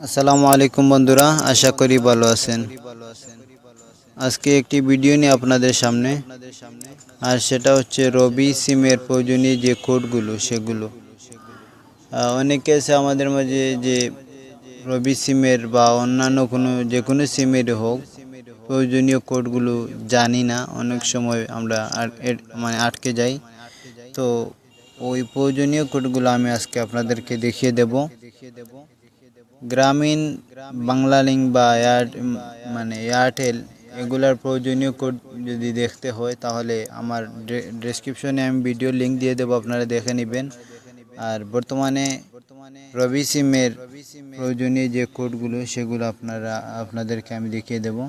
আসসালামু আলাইকুম বন্ধুরা, আশা করি ভালো আছেন। আজকে একটি ভিডিও নিয়ে আপনাদের সামনে। আর সেটা হচ্ছে রবি সিমের প্রয়োজনীয় যে কোডগুলো, সেগুলো। অনেকে আছে আমাদের মাঝে যে রবি সিমের বা অন্যান্য কোনো যে কোনো সিমের হোক, প্রয়োজনীয় কোডগুলো জানি না। অনেক সময় আমরা মানে আটকে যাই। তো ওই প্রয়োজনীয় কোডগুলো আমি আজকে আপনাদেরকে দেখিয়ে দেব। গ্রামীণ বাংলা লিঙ্ক বা এয়ার মানে এয়ারটেল, এগুলার প্রয়োজনীয় কোড যদি দেখতে হয়, তাহলে আমার ডেসক্রিপশনে আমি ভিডিও লিঙ্ক দিয়ে দেবো, আপনারা দেখে নেবেন। আর বর্তমানে রবি সিমের প্রয়োজনীয় যে কোডগুলো সেগুলো আপনারা আপনাদেরকে আমি দেখিয়ে দেবো।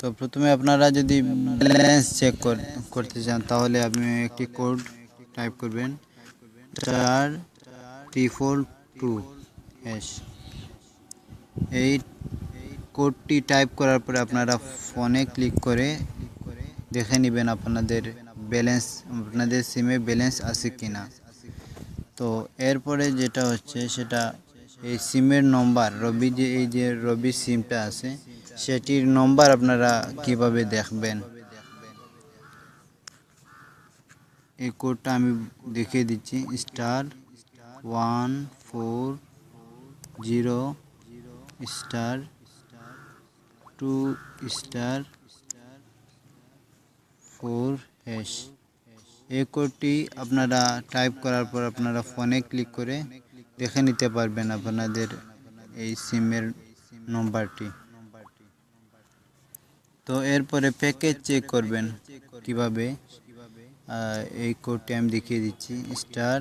তো প্রথমে আপনারা যদি ব্যালেন্স চেক করতে চান, তাহলে আপনি একটি কোড টাইপ করবেন। চার ট্রিপল টু এস এই কোডটি টাইপ করার পরে আপনারা ফোনে ক্লিক করে দেখে নেবেন আপনাদের ব্যালেন্স আপনাদের সিমে ব্যালেন্স আছে কি না তো এরপরে যেটা হচ্ছে, সেটা এই সিমের নম্বর রবি যে, এই যে রবি সিমটা আছে সেটির নম্বর আপনারা কীভাবে দেখবেন? এই কোডটা আমি দেখিয়ে দিচ্ছি। Star one four zero star two star four hash এই কোডটি আপনারা টাইপ করার পর আপনারা ফোনে ক্লিক করে দেখে নিতে পারবেন আপনাদের এই সিমের নম্বরটি। তো এরপরে প্যাকেজ চেক করবেন কীভাবে। এই কোডটি আমি দেখিয়ে দিচ্ছি। Star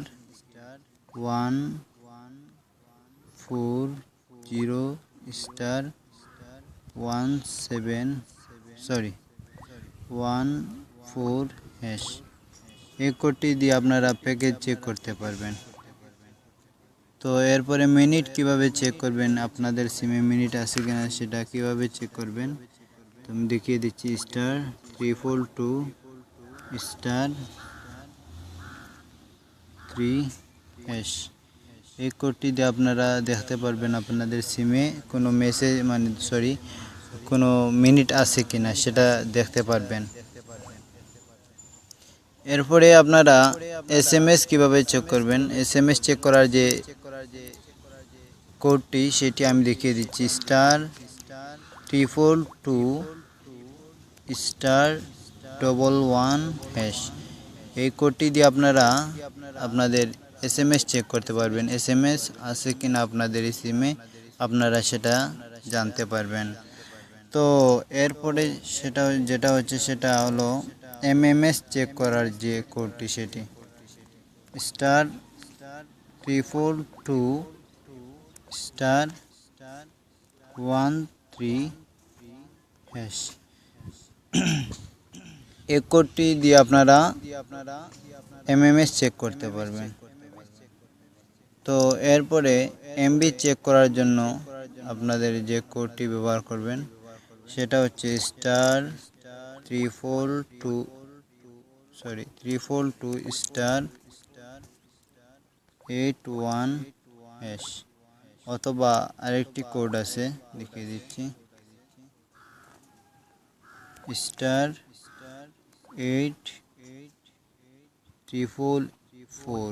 one four zero star one seven sorry one four hash এই কোডটি দিয়ে আপনারা প্যাকেজ চেক করতে পারবেন। তো এরপরে মিনিট কীভাবে চেক করবেন? আপনাদের সিমে মিনিট আছে কিনা সেটা কীভাবে চেক করবেন? আমি দেখিয়ে দিচ্ছি star triple two star three hash এই কোডটি দিয়ে আপনারা দেখতে পারবেন আপনাদের সিমে কোনো মেসেজ মানে সরি কোনো মিনিট আছে কিনা সেটা দেখতে পারবেন। এরপরে আপনারা এস এম এস কীভাবে চেক করবেন? এস এম এস চেক করার যে কোডটি সেটি আমি দেখিয়ে দিচ্ছি star triple two star double one hash এই কোডটি দিয়ে আপনারা আপনাদের এস এম এস চেক করতে পারবেন। এস এম এস আছে কিনা আপনাদের এই সিমে আপনারা সেটা জানতে পারবেন। তো এরপরে সেটা, যেটা হচ্ছে সেটা হলো এম এম এস চেক করার যে কোডটি সেটি। Star triple two star one three hash এই কোডটি দিয়ে আপনারা এমএমএস চেক করতে পারবেন। তো এরপরে এমবি চেক করার জন্য আপনাদের যে কোডটি ব্যবহার করবেন, সেটা হচ্ছে star triple two sorry triple two star eight one hash অথবা আরেকটি কোড আছে, দেখিয়ে দিচ্ছি। Star eight triple four.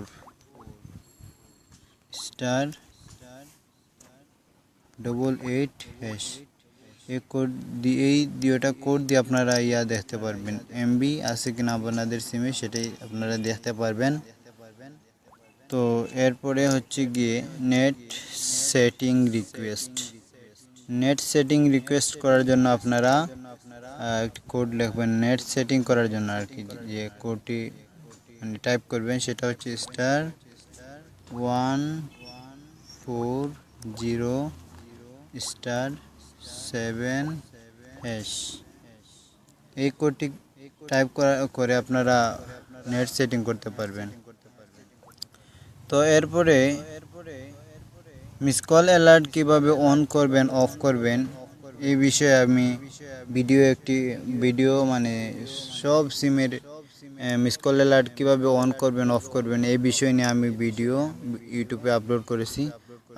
Star double eight hash. এই কোড দিয়ে এই দুটা কোড দিয়ে আপনারা ইয়া দেখতে পারবেন। এমবি আছে কিনা আপনাদের সিমে সেটাই আপনারা দেখতে পারবেন। তো এরপরে হচ্ছে গিয়ে net setting request net setting request করার জন্য আপনারা একটি কোড লিখবেন। নেট সেটিং করার জন্য আর কি, যে কোডটি মানে টাইপ করবেন, সেটা হচ্ছে star one four zero star seven hash এই কোডটি টাইপ করা, করে আপনারা নেট সেটিং করতে পারবেন। তো এরপরে মিস কল অ্যালার্ট কীভাবে অন করবেন, অফ করবেন, এই বিষয়ে আমি ভিডিও একটি ভিডিও মানে সব সিমের মিস কল অ্যালার্ট কীভাবে অন করবেন, অফ করবেন, এই বিষয় নিয়ে আমি ভিডিও ইউটিউবে আপলোড করেছি।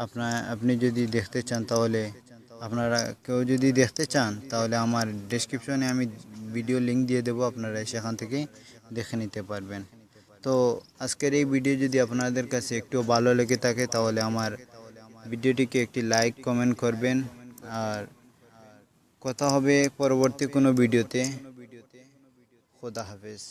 আপনার আপনি যদি দেখতে চান তাহলে আপনারা, কেউ যদি দেখতে চান তাহলে আমার ডেসক্রিপশনে আমি ভিডিও লিংক দিয়ে দেবো, আপনারা সেখান থেকে দেখে নিতে পারবেন। তো আজকের এই ভিডিও যদি আপনাদের কাছে একটু ভালো লেগে থাকে, তাহলে আমার ভিডিওটিকে একটি লাইক কমেন্ট করবেন। আর কথা হবে পরবর্তী কোনো ভিডিওতে খোদা হাফেজ।